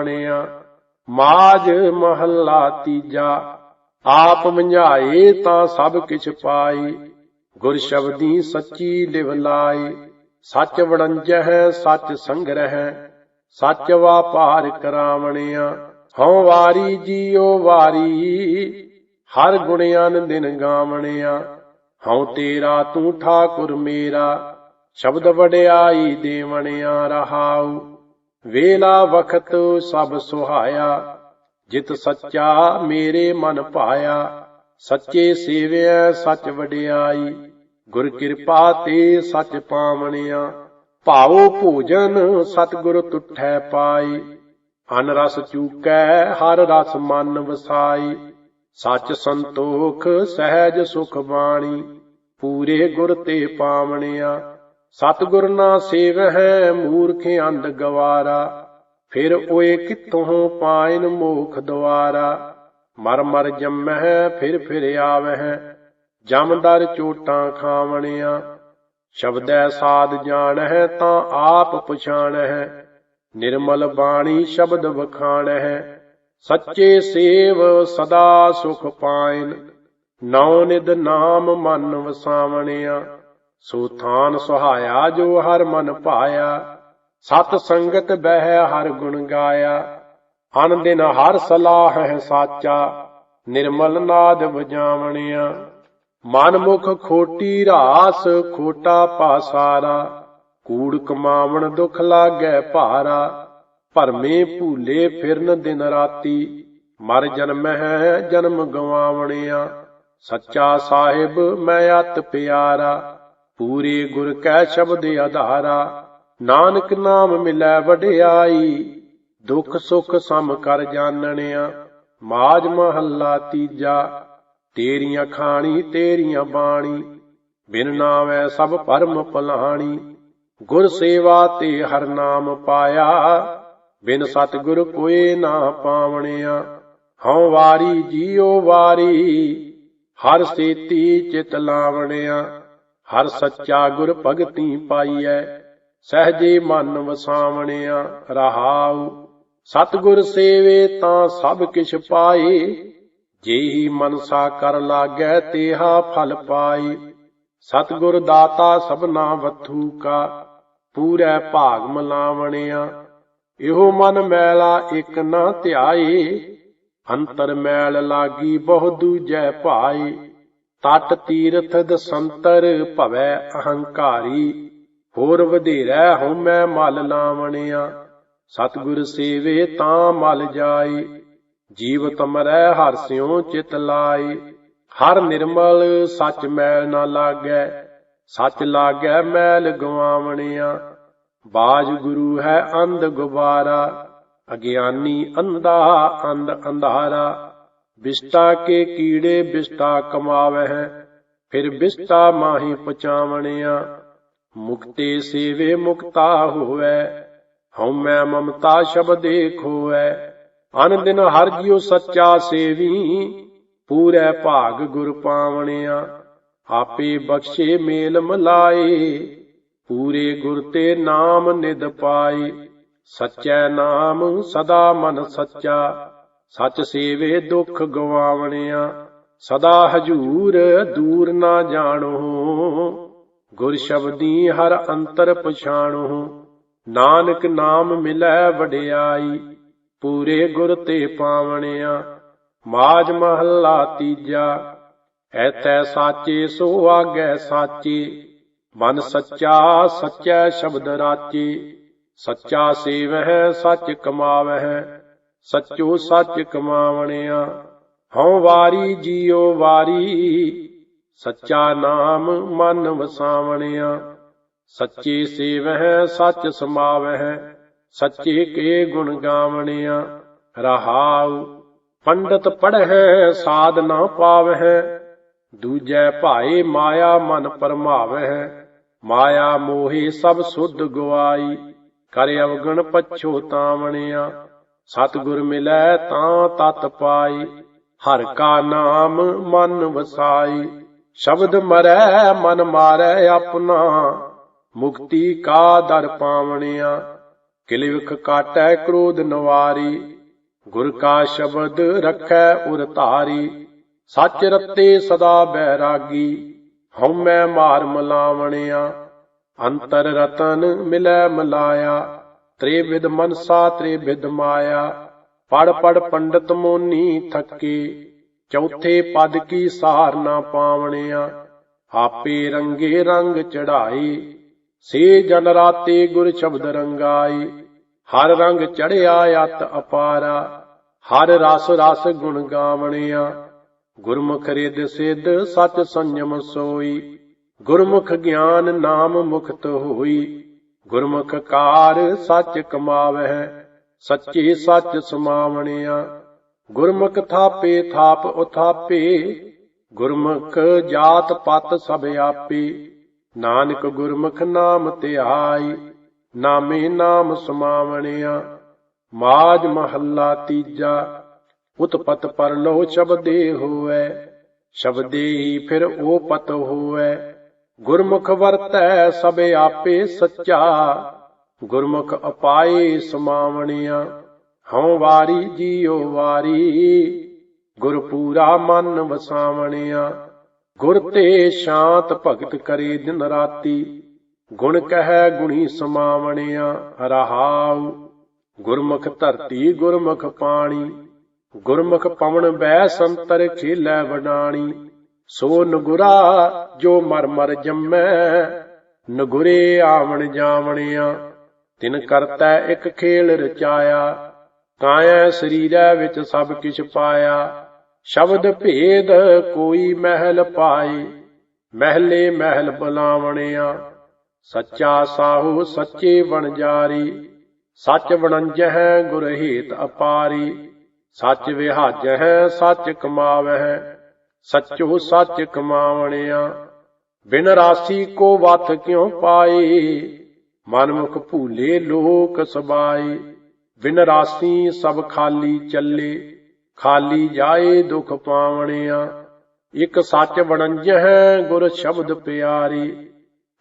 ਬਣਿਆ ਮਾਜ ਮਹੱਲਾ ਤੀਜਾ, ਆਪ ਮੰਝਾਏ ਤਾਂ ਸਭ ਕਿਛ ਪਾਏ। ਗੁਰ ਸ਼ਬਦੀ ਸੱਚੀ ਲਿਵ ਲਾਈ ਸੱਚ ਵੜੰਜਹਿ, ਸੱਚ ਸੰਗ੍ਰਹਿ। ਸੱਚ ਵਾਪਾਰ ਕਰਾਵਣਿਆ। ਹਉ ਵਾਰੀ ਜੀਉ ਵਾਰੀ, ਹਰ ਗੁਣਿਆਨ ਦਿਨ ਗਾਵਣਿਆ। ਹਉ ਤੇਰਾ ਤੂੰ ਠਾਕੁਰ ਮੇਰਾ, ਸ਼ਬਦ ਵਡਿਆਈ ਦੇਵਣਿਆ ਰਹਾਉ। ਵੇਲਾ ਵਖਤ ਸਭ ਸੁਹਾਇਆ, ਜਿਤ ਸੱਚਾ ਮੇਰੇ ਮਨ ਭਾਇਆ ਸੱਚੇ ਸੇਵਿਆ, ਸੱਚ ਵਡਿਆਈ, ਗੁਰ ਕਿਰਪਾ ਤੇ ਸੱਚ ਪਾਵਣਿਆ। ਭਾਉ ਭੋਜਨ ਸਤਿਗੁਰ ਤੁਠੈ ਪਾਈ। ਅਨ ਰਸ ਚੂਕੈ, ਹਰ ਰਸ ਮਨ ਵਸਾਈ। ਸੱਚ ਸੰਤੋਖ, ਸਹਿਜ ਸੁਖ ਬਾਣੀ। ਪੂਰੇ ਗੁਰ ਤੇ ਪਾਵਣਿਆ। ਸਤਿਗੁਰ ਨਾ ਸੇਵਹਿ ਮੂਰਖ ਅੰਧ ਗਵਾਰਾ, ਫਿਰ ਓਏ ਕਿੱਥੋਂ ਪਾਇਨ ਮੋਖ ਦੁਆਰਾ ਮਰ ਮਰ ਜੰਮਹਿ, ਫਿਰ ਫਿਰ ਆਵਹਿ ਜਮਦਰ ਚੋਟਾਂ ਖਾਵਣਿਆ। ਸ਼ਬਦੈ ਸਾਧ ਜਾਣਹਿ, ਤਾਂ ਆਪ ਪਛਾਣਹਿ। ਨਿਰਮਲ ਬਾਣੀ ਸ਼ਬਦ ਵਖਾਣਹਿ, ਸੱਚੇ ਸੇਵ ਸਦਾ ਸੁਖ ਪਾਇਨ। ਨੌ ਨਿਦ ਨਾਮ ਮਨ ਵਸਾਵਣਿਆ। ਸੋ ਥਾਨ ਸੁਹਾਇਆ ਜੋ ਹਰ ਮਨ ਭਾਇਆ ਸਤ ਸੰਗਤ ਬਹਿ ਹਰ ਗੁਣ ਗਾਇਆ। ਅਨ ਦਿਨ ਹਰ ਸਲਾਹ ਹੈ ਸਾਚਾ। ਨਿਰਮਲ ਨਾਦ ਵਜਾਵਣਿਆ। ਮਨ ਮੁਖ ਖੋਟੀ ਰਾਸ ਖੋਟਾ ਪਾਸਾਰਾ। ਕੂੜ ਕਮਾਵਣ ਦੁਖ ਲਾਗੈ ਭਾਰਾ। ਭਰਮੇ ਭੂਲੇ ਫਿਰਨ ਦਿਨ ਰਾਤੀ। ਮਰ ਜਨਮਹਿ ਜਨਮ ਗਵਾਵਣਿਆ। ਸੱਚਾ ਸਾਹਿਬ ਮੈਂ ਅਤ ਪਿਆਰਾ। ਪੂਰੇ ਗੁਰ ਕੈ ਸ਼ਬਦ ਆਧਾਰਾ, ਨਾਨਕ ਨਾਮ ਮਿਲੈ ਵਡਿਆਈ, ਦੁੱਖ ਸੁਖ ਸਮ ਕਰ ਜਾਣਨਿਆ ਮਾਜ ਮਹੱਲਾ ਤੀਜਾ, ਤੇਰੀਆਂ ਖਾਣੀ ਤੇਰੀਆਂ ਬਾਣੀ, ਬਿਨ ਨਾਮੈ ਸਭ ਪਰਮ ਭਲਾਣੀ ਗੁਰ ਸੇਵਾ ਤੇ ਹਰ ਨਾਮ ਪਾਇਆ, ਬਿਨ ਸਤਿਗੁਰ ਕੋਏ ਨਾ ਪਾਵਣਿਆ, ਹਉ ਵਾਰੀ ਜੀਉ ਵਾਰੀ, ਹਰ ਸੇਤੀ ਚਿਤ ਲਾਵਣਿਆ। ਹਰ ਸੱਚਾ ਗੁਰ ਭਗਤੀ ਪਾਈਐ, ਸਹਜੇ ਮਨ ਵਸਾਵਣਿਆ ਰਹਾਉ। ਸਤਿਗੁਰ ਸੇਵੇ ਤਾਂ ਸਭ ਕਿਛ ਪਾਏ, ਜੇਹੀ ਮਨਸਾ ਕਰ ਲਾਗੈ ਤੇਹਾ ਫਲ ਪਾਏ। ਸਤਿਗੁਰ ਦਾਤਾ ਸਭਨਾ ਵਥੂ ਕਾ, ਪੂਰੈ ਭਾਗ ਮਲਾਵਣਿਆ। ਇਹੋ ਮਨ ਮੈਲਾ ਇਕ ਨਾ ਧਿਆਏ, ਅੰਤਰ ਮੈਲ ਲਾਗੀ ਬਹੁ ਦੂਜੈ ਭਾਈ ਤਟ ਤੀਰਥ ਦਸੰਤਰ ਭਵੈ ਅਹੰਕਾਰੀ, ਹੋਰ ਵਧੇਰਾ ਹਉਮੈ ਮਲ ਲਾਵਣਿਆ। ਸਤਿਗੁਰ ਸੇਵੇ ਤਾਂ ਮਲ ਜਾਏ ਜੀਵ ਮਰੈ ਹਰ ਸਿਉ ਚਿਤ ਲਾਏ ਹਰ ਨਿਰਮਲ ਸੱਚ ਮੈਲ ਨਾ ਲਾਗੈ, ਸੱਚ ਲਾਗੈ ਮੈਲ ਗਵਾਵਣਿਆ। ਬਾਜ ਗੁਰੂ ਹੈ ਅੰਧ ਗੁਬਾਰਾ, ਅਗਿਆਨੀ ਅੰਧਾ ਅੰਧ ਅੰਧਾਰਾ। ਬਿਸਟਾ ਕੇ ਕੀੜੇ ਬਿਸਟਾ ਕਮਾਵਹਿ, ਫਿਰ ਬਿਸਟਾ ਮਾਹੀ ਪਚਾਵਣਿਆ ਮੁਕਤੇ ਸੇਵੇ ਮੁਕਤਾ ਹੋਵੈ ਹਉਮੈ ਮਮਤਾ ਸ਼ਬਦੇ ਖੋਵੈ ਅਨ ਦਿਨ ਹਰ ਜਿਉ ਸੱਚਾ ਸੇਵੀ, ਪੂਰੇ ਭਾਗ ਗੁਰ ਪਾਵਣਿਆ। ਆਪੇ ਬਖਸ਼ੇ ਮੇਲ ਮਲਾਏ, ਪੂਰੇ ਗੁਰ ਤੇ ਨਾਮ ਨਿਦ ਪਾਈ ਸੱਚੈ ਨਾਮ ਸਦਾ ਮਨ ਸੱਚਾ ਸਚ ਸੇਵੇ ਦੁੱਖ ਗਵਾਵਣਿਆ, ਸਦਾ ਹਜੂਰ ਦੂਰ ਨਾ ਜਾਣੋ। ਗੁਰ ਸ਼ਬਦੀ ਹਰ ਅੰਤਰ ਪਛਾਣੋ। ਨਾਨਕ ਨਾਮ ਮਿਲੈ ਵਡਿਆਈ, ਪੂਰੇ ਗੁਰ ਤੇ ਪਾਵਣਿਆ। ਮਾਜ ਮਹੱਲਾ ਤੀਜਾ, ਐਤੈ ਸਾਚੇ ਸੋ ਆਗੈ ਸਾਚੇ। ਮਨ ਸੱਚਾ ਸੱਚੈ ਸ਼ਬਦ ਰਾਚੇ, ਸੱਚਾ ਸੇਵਹਿ ਸੱਚ ਕਮਾਵਹਿ। ਸੱਚੋ ਸੱਚ ਕਮਾਵਣਿਆ, ਹਉ ਵਾਰੀ ਜੀਉ ਵਾਰੀ, ਸੱਚਾ ਨਾਮ ਮਨ ਵਸਾਵਣਿਆ। ਸੱਚੇ ਸੇਵਹਿ, ਸੱਚ ਸਮਾਵਹਿ, ਸੱਚੇ ਕੇ ਗੁਣ ਗਾਵਣਿਆ। ਰਹਾਉ, ਪੰਡਤ ਪੜਹਿ, ਸਾਧ ਨਾ ਪਾਵਹਿ। ਦੂਜੈ ਭਾਏ ਮਾਇਆ ਮਨ ਪਰਮਾਵਹਿ। ਮਾਇਆ ਮੋਹੇ ਸਭ ਸੁਧ ਗਵਾਈ। ਕਰ ਅਵਗਣ ਪਛੋਤਾਵਣਿਆ ਸਤਿਗੁਰ ਮਿਲੈ ਤਾਂ ਤਤ ਪਾਈ, ਹਰ ਕਾ ਨਾਮ ਮਨ ਵਸਾਈ। ਸ਼ਬਦ ਮਰੈ, ਮਨ ਮਾਰੈ ਆਪਣਾ, ਮੁਕਤੀ ਕਾ ਦਰ ਪਾਵਣਿਆ। ਕਿਲਵਖ ਕਾਟੈ ਕ੍ਰੋਧ ਨਵਾਰੀ, ਗੁਰ ਕਾ ਸ਼ਬਦ ਰਖੈ ਉਰ ਧਾਰੀ। ਸੱਚ ਰਤੇ ਸਦਾ ਬੈਰਾਗੀ, ਹਉਮੈ ਮਾਰ ਮਲਾਵਣਿਆ। ਅੰਤਰ ਰਤਨ ਮਿਲੈ ਮਲਾਇਆ। ਤ੍ਰਿਵਿਧ ਮਨਸਾ ਤ੍ਰਿਵਿਧ ਮਾਇਆ, ਪੜ ਪੜ ਪੰਡਤ ਮੋਨੀ ਥੱਕੇ, ਚੌਥੇ ਪਦ ਕੀ ਸਾਰ ਨਾ ਪਾਵਣਿਆ, ਆਪੇ ਰੰਗੇ ਰੰਗ ਚੜਾਈ ਸੇ ਜਨ ਰਾਤੇ ਗੁਰ ਸ਼ਬਦ ਰੰਗਾਈ ਹਰ ਰੰਗ ਚੜਿਆ ਅਤ ਅਪਾਰਾ, ਹਰ ਰਸ ਰਸ ਗੁਣ ਗਾਵਣਿਆ, ਗੁਰਮੁਖ ਰਿਦ ਸਿਧ ਸਚ ਸੰਜਮ ਸੋਈ, ਗੁਰਮੁਖ ਗਿਆਨ ਨਾਮ ਮੁਖਤ ਹੋਈ ਗੁਰਮੁਖ ਕਾਰ ਸੱਚ ਕਮਾਵਹਿ, ਸੱਚੇ ਸੱਚ ਸਮਾਵਣਿਆ। ਗੁਰਮੁਖ ਥਾਪੇ, ਥਾਪ ਉਥਾਪੇ, ਗੁਰਮੁਖ ਜਾਤ ਪਤ ਸਭ ਆਪੇ। ਨਾਨਕ ਗੁਰਮੁਖ ਨਾਮ ਧਿਆਈ, ਨਾਮੇ ਨਾਮ ਸਮਾਵਣਿਆ। ਮਾਜ ਮਹੱਲਾ ਤੀਜਾ, ਉਤਪਤ ਪਰਲੋ ਸ਼ਬਦੇ ਹੋਐ ਸ਼ਬਦੇ ਹੀ ਫਿਰ ਉਹ ਪਤ ਹੋਐ ਗੁਰਮੁਖ ਵਰਤੈ ਸਭ ਆਪੇ ਸੱਚਾ। ਗੁਰਮੁਖ ਅਪਾਏ ਸਮਾਵਣਿਆ, ਹਉ ਵਾਰੀ ਜੀਉ ਵਾਰੀ। ਗੁਰ ਪੂਰਾ ਮਨ ਵਸਾਵਣਿਆ, ਗੁਰ ਤੇ ਸ਼ਾਂਤ ਭਗਤ ਕਰੇ ਦਿਨ ਰਾਤੀ। ਗੁਣ ਕਹੈ ਗੁਣੀ ਸਮਾਵਣਿਆ, ਰਹਾਉ। ਗੁਰਮੁਖ ਧਰਤੀ ਗੁਰਮੁਖ ਪਾਣੀ, ਗੁਰਮੁਖ ਪਵਨ ਬੈ ਸੰਤਰ ਖੇਲੈ ਵਡਾਣੀ। ਸੋ ਨਗੁਰਾ ਜੋ ਮਰ ਮਰ ਜੰਮੈ, ਨਗੁਰੇ ਆਵਣ ਜਾਵਣਿਆ। ਤਿਨ ਕਰਤਾ ਇੱਕ ਖੇਲ ਰਚਾਇਆ ਕਾਇਆ ਸਰੀਰੈ ਵਿੱਚ ਸਭ ਕਿਛ ਪਾਇਆ। ਸ਼ਬਦ ਭੇਦ ਕੋਈ ਮਹਿਲ ਪਾਏ, ਮਹਿਲੇ ਮਹਿਲ ਬੁਲਾਵਣਿਆ। ਸੱਚਾ ਸਾਹੂ ਸੱਚੇ ਵਣਜਾਰੀ ਸੱਚ ਵਣੰਜਹਿ ਗੁਰ ਹੇਤ ਅਪਾਰੀ। ਸੱਚ ਵਿਹਾਜਹਿ ਸੱਚ ਕਮਾਵਹਿ ਸੱਚੋ ਸੱਚ ਕਮਾਵਣਿਆ, ਬਿਨ ਰਾਸੀ ਕੋ ਵਤ ਕਿਉ ਪਾਏ? ਮਨਮੁਖ ਭੂਲੇ ਲੋਕ ਸਬਾਏ, ਬਿਨ ਰਾਸੀ ਸਭ ਖਾਲੀ ਚੱਲੇ, ਖਾਲੀ ਜਾਏ ਦੁਖ ਪਾਵਣਿਆ। ਇਕ ਸੱਚ ਵਣੰਜਹਿ ਗੁਰ ਸ਼ਬਦ ਪਿਆਰੀ,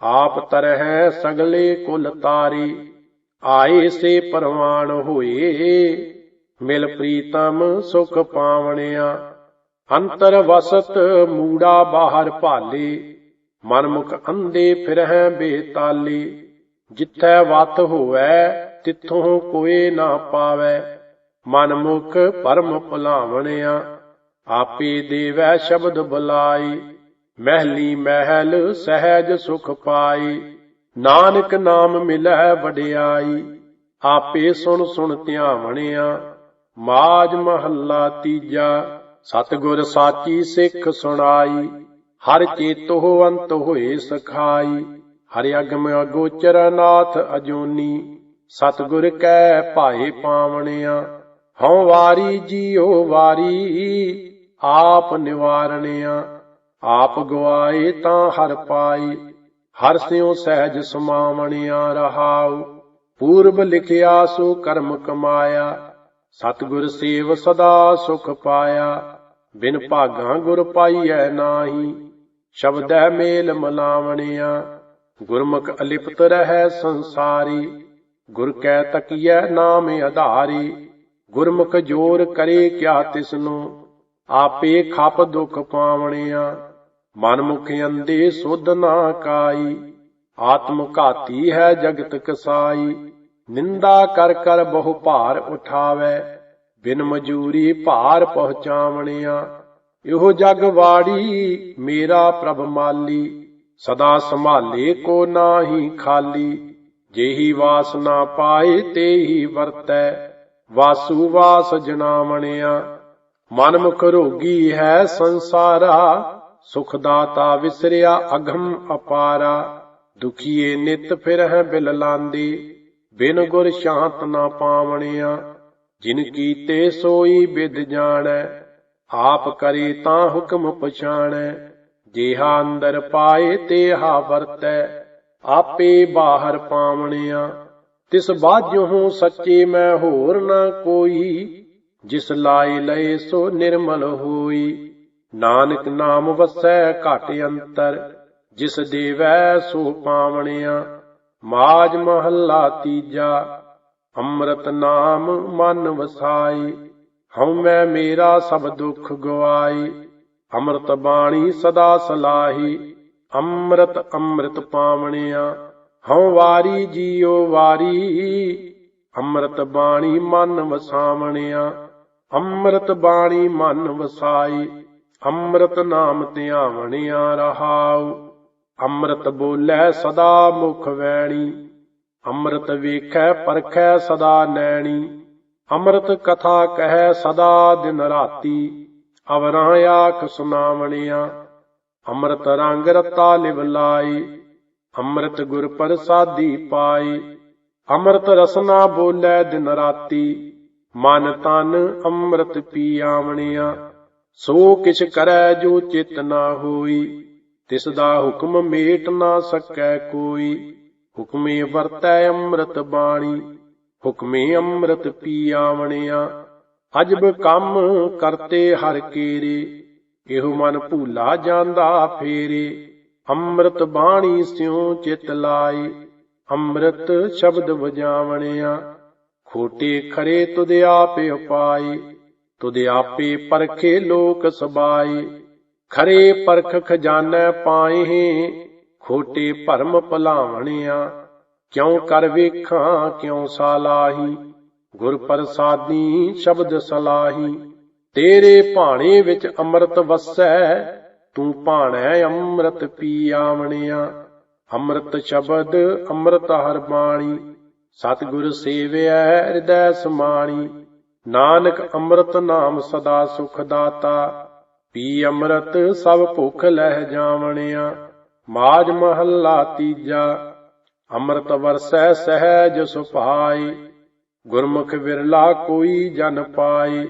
ਆਪ ਤਰਹਿ ਸਗਲੇ ਕੁਲ ਤਾਰੀ। ਆਏ ਸੇ ਪਰਵਾਨ ਹੋਏ, ਮਿਲ ਪ੍ਰੀਤਮ ਸੁਖ ਪਾਵਣਿਆ। ਅੰਤਰ ਵਸਤ ਮੂੜਾ ਬਾਹਰ ਭਾਲੇ, ਮਨਮੁਖ ਅੰਦੇ ਫਿਰਹਿ ਬੇਤਾਲੇ, ਜਿੱਥੈ ਵਤ ਹੋਵੈ, ਤਿੱਥੋਂ ਕੋਈ ਨਾ ਪਾਵੈ। ਮਨਮੁਖ ਪਰਮ ਭੁਲਾਵਣਿਆ, ਆਪੇ ਦੇਵੈ ਸ਼ਬਦ ਬੁਲਾਈ ਮਹਿਲੀ ਮਹਿਲ ਸਹਿਜ ਸੁਖ ਪਾਈ ਨਾਨਕ ਨਾਮ ਮਿਲੈ ਵਡਿਆਈ, ਆਪੇ ਸੁਣ ਸੁਣ ਧਿਆਵਣਿਆ, ਮਾਜ ਮਹੱਲਾ ਤੀਜਾ ਸਤਿਗੁਰ ਸਾਚੀ ਸਿੱਖ ਸੁਣਾਈ, ਹਰ ਚੇਤੋ ਅੰਤ ਹੋਏ ਸਖਾਈ। ਹਰਿ ਅਗਮ ਅਗੋਚਰ ਨਾਥ ਅਜੋਨੀ, ਸਤਿਗੁਰ ਕੈ ਭਾਏ ਪਾਵਣਿਆ। ਹਉ ਵਾਰੀ ਜੀਉ ਵਾਰੀ, ਆਪ ਨਿਵਾਰਣਿਆ। ਆਪ ਗਵਾਏ ਤਾਂ ਹਰ ਪਾਈ, ਹਰ ਸਿਉ ਸਹਿਜ ਸਮਾਵਣਿਆ ਰਹਾਉ। ਪੂਰਬ ਲਿਖਿਆ ਸੋ ਕਰਮ ਕਮਾਇਆ। ਸਤਿਗੁਰ ਸੇਵ ਸਦਾ ਸੁਖ ਪਾਇਆ, ਬਿਨ ਭਾਗਾ ਗੁਰ ਪਾਈਐ ਨਾਹੀ, ਸ਼ਬਦੈ ਮੇਲ ਮਲਾਵਣਿਆ, ਗੁਰਮੁਖ ਅਲਿਪਤ ਰਹਿ ਸੰਸਾਰੀ, ਗੁਰ ਕੈ ਤਕੀਐ ਨਾਮ ਆਧਾਰੀ, ਗੁਰਮੁਖ ਜੋਰ ਕਰੇ ਕਿਆ ਤਿਸਨੂੰ, ਆਪੇ ਖਪ ਦੁਖ ਪਾਵਣਿਆ, ਮਨ ਮਨਮੁਖ ਅੰਦੇ ਸੁਧ ਨਾ ਕਾਈ, ਆਤਮ ਘਾਤੀ ਹੈ ਜਗਤ ਕਸਾਈ ਨਿੰਦਾ ਕਰ ਕਰ ਬਹੁ ਭਾਰ ਉਠਾਵੇ, ਬਿਨ ਮਜੂਰੀ ਭਾਰ ਪਹੁੰਚਾਵਣਿਆ। ਇਹੋ ਜਗ ਵਾੜੀ, ਮੇਰਾ ਪ੍ਰਭ ਮਾਲੀ, ਸਦਾ ਸੰਭਾਲੇ ਕੋ ਨਾਹੀ ਖਾਲੀ। ਜਿਹੀ ਵਾਸਨਾ ਪਾਏ, ਤੇਹੀ ਵਰਤੈ, ਵਾਸੂ ਵਾਸ ਜਨਾਵਣਿਆ। ਮਨਮੁਖ ਰੋਗੀ ਹੈ ਸੰਸਾਰਾ, ਸੁਖ ਦਾਤਾ ਵਿਸਰਿਆ ਅਗਮ ਅਪਾਰਾ। ਦੁਖੀਏ ਨਿਤ ਫਿਰ ਹੈ ਬਿਲ ਲਾਂਦੀ। ਬਿਨ ਗੁਰ ਸ਼ਾਂਤ ਨਾ ਪਾਵਣਿਆ, ਜਿਨ ਕੀਤੇ ਸੋਈ ਬਿਦ ਜਾਣੈ, ਆਪ ਕਰੇ ਤਾਂ ਹੁਕਮ ਪਛਾਣੈ, ਜਿਹਾ ਅੰਦਰ ਪਾਏ ਤੇਹਾ ਵਰਤੈ, ਆਪੇ ਬਾਹਰ ਪਾਵਣਿਆ। ਤਿਸ ਬਾਝੋਂ ਸੱਚੇ ਮੈਂ ਹੋਰ ਨਾ ਕੋਈ, ਜਿਸ ਲਾਏ ਲਏ ਸੋ ਨਿਰਮਲ ਹੋਈ। ਨਾਨਕ ਨਾਮ ਵਸੈ ਘਟ ਅੰਤਰ, ਜਿਸ ਦੇਵੈ ਸੋ ਪਾਵਣਿਆ। ਮਾਜ ਮਹੱਲਾ ਤੀਜਾ, ਅੰਮ੍ਰਿਤ ਨਾਮ ਮਨ ਵਸਾਈ, ਹਉ ਮੈਂ ਮੇਰਾ ਸਭ ਦੁੱਖ ਗਵਾਈ, ਅੰਮ੍ਰਿਤ ਬਾਣੀ ਸਦਾ ਸਲਾਹੀ, ਅੰਮ੍ਰਿਤ ਅੰਮ੍ਰਿਤ ਪਾਵਣਿਆ, ਹਉ ਵਾਰੀ ਜੀਉ ਵਾਰੀ, ਅੰਮ੍ਰਿਤ ਬਾਣੀ ਮਨ ਵਸਾਵਣਿਆ, ਅੰਮ੍ਰਿਤ ਬਾਣੀ ਮਨ ਵਸਾਈ, ਅੰਮ੍ਰਿਤ ਨਾਮ ਧਿਆਵਣਿਆ ਰਹਾਉ। ਅੰਮ੍ਰਿਤ ਬੋਲੇ ਸਦਾ ਮੁਖ ਵੈਣੀ, ਅੰਮ੍ਰਿਤ ਵੇਖੈ ਪਰਖੈ ਸਦਾ ਨੈਣੀ, ਅੰਮ੍ਰਿਤ ਕਥਾ ਕਹੈ ਸਦਾ ਦਿਨ ਰਾਤੀ ਅਵਰਾਂ ਆਖ ਸੁਨਾਵਣਿਆ, ਅੰਮ੍ਰਿਤ ਰੰਗ ਰਤਾ ਲਿਵ ਲਾਈ ਅੰਮ੍ਰਿਤ ਗੁਰ ਪ੍ਰਸਾਦੀ ਪਾਈ ਅੰਮ੍ਰਿਤ ਰਸਨਾ ਬੋਲੇ ਦਿਨ ਰਾਤੀ, ਮਨ ਤਨ ਅੰਮ੍ਰਿਤ ਪੀ ਆਵਣਿਆ, ਸੋ ਕਿਛ ਕਰੈ ਜੋ ਚਿਤ ਨਾ ਹੋਈ। ਤਿਸ ਦਾ ਹੁਕਮ ਮੇਟ ਨਾ ਸਕੈ ਕੋਈ। ਹੁਕਮੇ ਵਰਤੈ ਅੰਮ੍ਰਿਤ ਬਾਣੀ। ਹੁਕਮੇ ਅੰਮ੍ਰਿਤ ਪੀ ਆਵਣਿਆ। ਅਜਬ ਕੰਮ ਕਰਤੇ ਹਰ ਕੀਰੇ। ਇਹੋ ਮਨ ਭੂਲਾ ਜਾਂਦਾ ਫੇਰੇ। ਅੰਮ੍ਰਿਤ ਬਾਣੀ ਸਿਉ ਚਿਤ ਲਾਈ ਅੰਮ੍ਰਿਤ ਸ਼ਬਦ ਵਜਾਵਣਿਆ। ਖੋਟੇ ਖਰੇ ਤੁਧ ਆਪੇ ਉਪਾਈ ਤੁਧ ਆਪੇ ਪਰਖੇ ਲੋਕ ਸਬਾਈ ਖਰੇ ਪਰਖ ਖਜ਼ਾਨਾ ਪਾਏ ਖੋਟੇ ਭਰਮ ਭਲਾਵਣਿਆ। ਕਿਉ ਕਰ ਵੇਖਾਂ, ਕਿਉ ਸਾਲਾਹੀ? ਗੁਰ ਪ੍ਰਸਾਦੀ ਸ਼ਬਦ ਸਲਾਹੀ। ਤੇਰੇ ਭਾਣੇ ਵਿੱਚ ਅੰਮ੍ਰਿਤ ਵਸੈ, ਤੂੰ ਭਾਣੈ ਅੰਮ੍ਰਿਤ ਪੀ ਆਵਣਿਆ ਅੰਮ੍ਰਿਤ ਸ਼ਬਦ, ਅੰਮ੍ਰਿਤ ਹਰ ਬਾਣੀ। ਸਤਿਗੁਰ ਸੇਵਿਆ ਹਿਰਦੈ ਸਮਾਣੀ। ਨਾਨਕ ਅੰਮ੍ਰਿਤ ਨਾਮ ਸਦਾ ਸੁਖ ਦਾਤਾ। ਪੀ ਅੰਮ੍ਰਿਤ ਸਭ ਭੁੱਖ ਲਹਿ ਜਾਵਣਿਆ ਮਾਜ ਮਹੱਲਾ ਤੀਜਾ, ਅੰਮ੍ਰਿਤ ਵਰਸੈ ਸਹਿਜ ਸੁਭਾਈ, ਗੁਰਮੁਖ ਵਿਰਲਾ ਕੋਈ ਜਨ ਪਾਈ।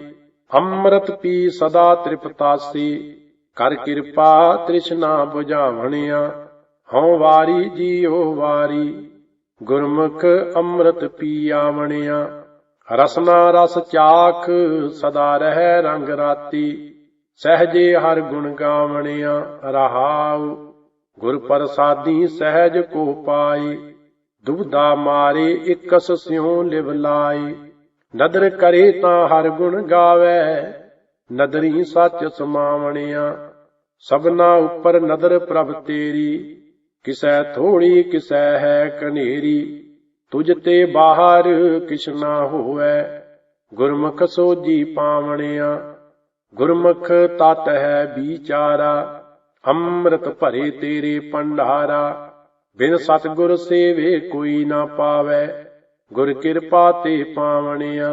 ਅੰਮ੍ਰਿਤ ਪੀ ਸਦਾ ਤ੍ਰਿਪਤਾਸੀ, ਕਰ ਕਿਰਪਾ ਤ੍ਰਿਸ਼ਨਾ 부ਝਾਵਣਿਆ ਹਉ ਵਾਰੀ ਜੀਉ ਵਾਰੀ। ਗੁਰਮੁਖ ਅੰਮ੍ਰਿਤ ਪੀ ਆਵਣਿਆ, ਰਸਨਾ ਰਸ ਚਾਖ ਸਦਾ ਰਹਿ ਰੰਗ ਰਾਤੀ। ਸਹਜੇ ਹਰ ਗੁਣ ਗਾਵਣਿਆ, ਰਹਾਉ। ਗੁਰ ਪ੍ਰਸਾਦੀ ਸਹਿਜ ਕੋ ਪਾਈ ਦੁਬਦਾ ਮਾਰੇ, ਇਕਸ ਸਿਉ ਲਿਵ ਲਾਈ ਨਦਰ ਕਰੇ ਤਾਂ ਹਰ ਗੁਣ ਗਾਵੇ। ਨਦਰੀ ਸੱਚ ਸਮਾਵਣਿਆ। ਸਭਨਾ ਉੱਪਰ ਨਦਰ ਪ੍ਰਭ ਤੇਰੀ। ਕਿਸੈ ਥੋੜੀ, ਕਿਸੈ ਹੈ ਕਨੇਰੀ। ਤੁਝ ਤੇ ਬਾਹਰ ਕਿਛ ਨਾ ਹੋਵੇ। ਗੁਰਮੁਖ ਸੋਜੀ ਪਾਵਣਿਆ। ਗੁਰਮੁਖ ਤਤ ਹੈ ਵਿਚਾਰਾ, ਅੰਮ੍ਰਿਤ ਭਰੇ ਤੇਰੇ ਪੰਡਾਰਾ ਬਿਨ ਸਤਗੁਰ ਸੇਵੇ ਕੋਈ ਨਾ ਪਾਵੇ, ਗੁਰ ਕਿਰਪਾ ਤੇ ਪਾਵਣਿਆ,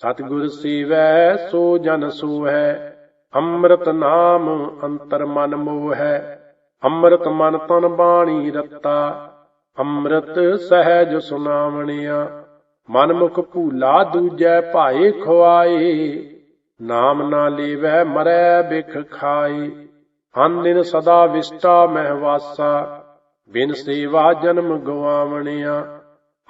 ਸਤਗੁਰ ਸੇਵੈ ਸੋ ਜਨ ਸੋਹੈ, ਅੰਮ੍ਰਿਤ ਨਾਮ ਅੰਤਰ ਮਨ ਮੋਹੈ, ਅੰਮ੍ਰਿਤ ਮਨ ਤਨ ਬਾਣੀ ਰਤਾ, ਅੰਮ੍ਰਿਤ ਸਹਿਜ ਸੁਨਾਵਣਿਆ, ਮਨ ਮੁਖ ਭੂਲਾ ਦੂਜੈ ਭਾਏ ਖਵਾਏ ਨਾਮ ਨਾ ਲੇਵੈ, ਮਰੈ ਬਿਖ ਖਾਈ। ਹਨ ਸਦਾ ਵਿਸਟਾ ਮਹਿਵਾਸਾ ਬਿਨ ਸੇਵਾ ਜਨਮ ਗਵਾਵਣਿਆ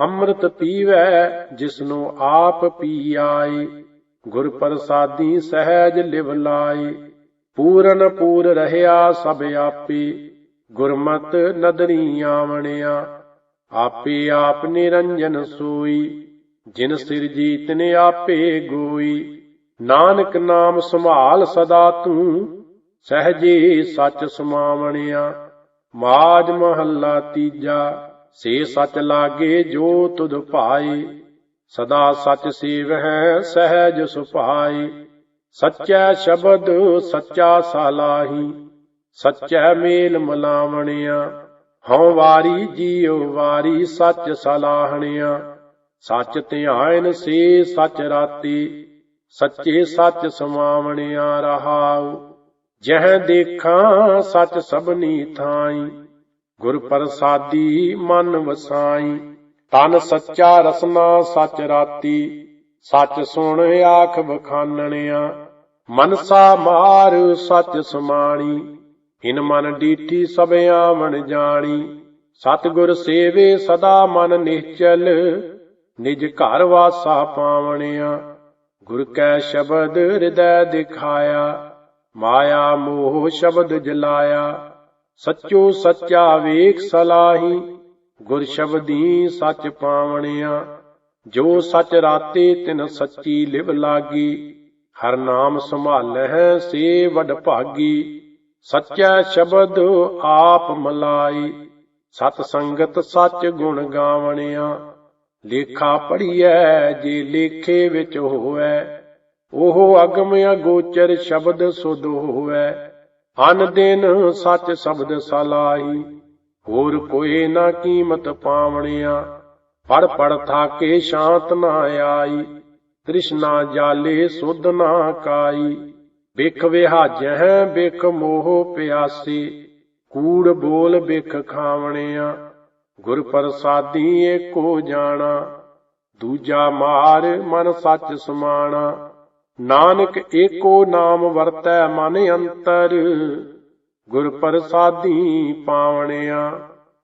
ਅੰਮ੍ਰਿਤ ਪੀਵੈ ਜਿਸਨੂੰ ਆਪ ਪੀ ਆਈ ਗੁਰ ਪ੍ਰਸਾਦੀ ਸਹਿਜ ਲਿਵ ਲਾਈ। ਪੂਰਨ ਪੂਰ ਰਹਿਆ ਸਭ ਆਪੀ। ਗੁਰਮਤ ਨਦਰੀ ਆਵਣਿਆ। ਆਪੇ ਆਪ ਨਿਰੰਜਨ ਸੋਈ। ਜਿਨ ਸਿਰ ਜੀਤ ਨੇ ਆਪੇ ਗੋਈ। ਨਾਨਕ ਨਾਮ ਸੰਭਾਲ ਸਦਾ ਤੂੰ, ਸਹਜੇ ਸੱਚ ਸਮਾਵਣਿਆ। ਮਾਜ ਮਹੱਲਾ ਤੀਜਾ, ਸੇ ਸੱਚ ਲਾਗੇ ਜੋ ਤੁਧ ਭਾਈ ਸਦਾ ਸੱਚ ਸੇਵਹਿ, ਸਹਿਜ ਸੁਭਾਈ ਸੱਚਾ ਸ਼ਬਦ, ਸੱਚਾ ਸਾਲਾਹੀ। ਸੱਚਾ ਮੇਲ ਮਲਾਵਣਿਆ। ਹਉ ਵਾਰੀ ਜੀਉ ਵਾਰੀ ਸੱਚ ਸਲਾਹਣਿਆ। ਸੱਚ ਧਿਆਨ ਸੇ ਸੱਚ ਰਾਤੀ। ਸੱਚੇ ਸੱਚ ਸਮਾਵਣਿਆ ਰਹਾਉ। ਜਹ ਦੇਖਾਂ ਸੱਚ ਸਭਨੀ ਥਾਈ। ਗੁਰ ਪ੍ਰਸਾਦੀ ਮਨ ਵਸਾਈ। ਤਨ ਸੱਚਾ ਰਸਨਾ ਸੱਚ ਰਾਤੀ। ਸੱਚ ਸੁਣ ਆਖ ਬਖਾਨਣਿਆ। ਮਨਸਾ ਮਾਰ ਸੱਚ ਸਮਾਣੀ। ਇਨ ਮਨ ਡੀਠੀ ਸਭ ਆਵਣ ਜਾਣੀ। ਸਤਿਗੁਰ ਸੇਵੇ ਸਦਾ ਮਨ ਨਿਹਚਲ ਨਿਜ ਘਰ ਵਾਸਾ ਪਾਵਣਿਆ। ਗੁਰ ਕੈ ਸ਼ਬਦ ਹਿਰਦੈ ਦਿਖਾਇਆ, ਮਾਇਆ ਮੋਹ ਸ਼ਬਦ ਜਲਾਇਆ। ਸੱਚੋ ਸੱਚਾ ਵੇਖ ਸਲਾਹੀ, ਗੁਰ ਸ਼ਬਦੀ ਸੱਚ ਪਾਵਣਿਆ। ਜੋ ਸਚ ਰਾਤੇ ਤਿਨ ਸੱਚੀ ਲਿਵ ਲਾਗੀ, ਹਰ ਨਾਮ ਸੰਭਾਲਹਿ ਸੇ ਵਡ ਭਾਗੀ। ਸੱਚਾ ਸ਼ਬਦ ਆਪ ਮਲਾਈ, ਸਤ ਸੰਗਤ ਸੱਚ ਗੁਣ ਗਾਵਣਿਆ। ਲੇਖਾ ਪੜੀਐ ਜੇ ਲੇਖੇ ਵਿੱਚ ਹੋਵੈ, ਉਹ ਅਗਮ ਅਗੋਚਰ ਸ਼ਬਦ ਸੁਧ ਹੋਵੈ। ਅਨ ਦਿਨ ਸੱਚ ਸ਼ਬਦ ਸਲਾਹੀ, ਹੋਰ ਕੋਈ ਨਾ ਕੀਮਤ ਪਾਵਣਿਆ। ਪੜ ਪੜ ਥਾਕੇ ਸ਼ਾਂਤ ਨਾ ਆਈ, ਤ੍ਰਿਸ਼ਨਾ ਜਾਲੇ ਸੁਧ ਨਾ ਕਾਈ। ਬਿਖ ਵਿਹਾਜੈ ਬਿਖ ਮੋਹ ਪਿਆਸੀ, ਕੂੜ ਬੋਲ ਬਿਖ ਖਾਵਣਿਆ। ਗੁਰ ਪ੍ਰਸਾਦੀ ਏਕੋ ਜਾਣਾ, ਦੂਜਾ ਮਾਰ ਮਨ ਸੱਚ ਸਮਾਣਾ। ਨਾਨਕ ਏਕੋ ਨਾਮ ਵਰਤੈ ਮਨ ਅੰਤਰ, ਗੁਰ ਪ੍ਰਸਾਦੀ ਪਾਵਣਿਆ।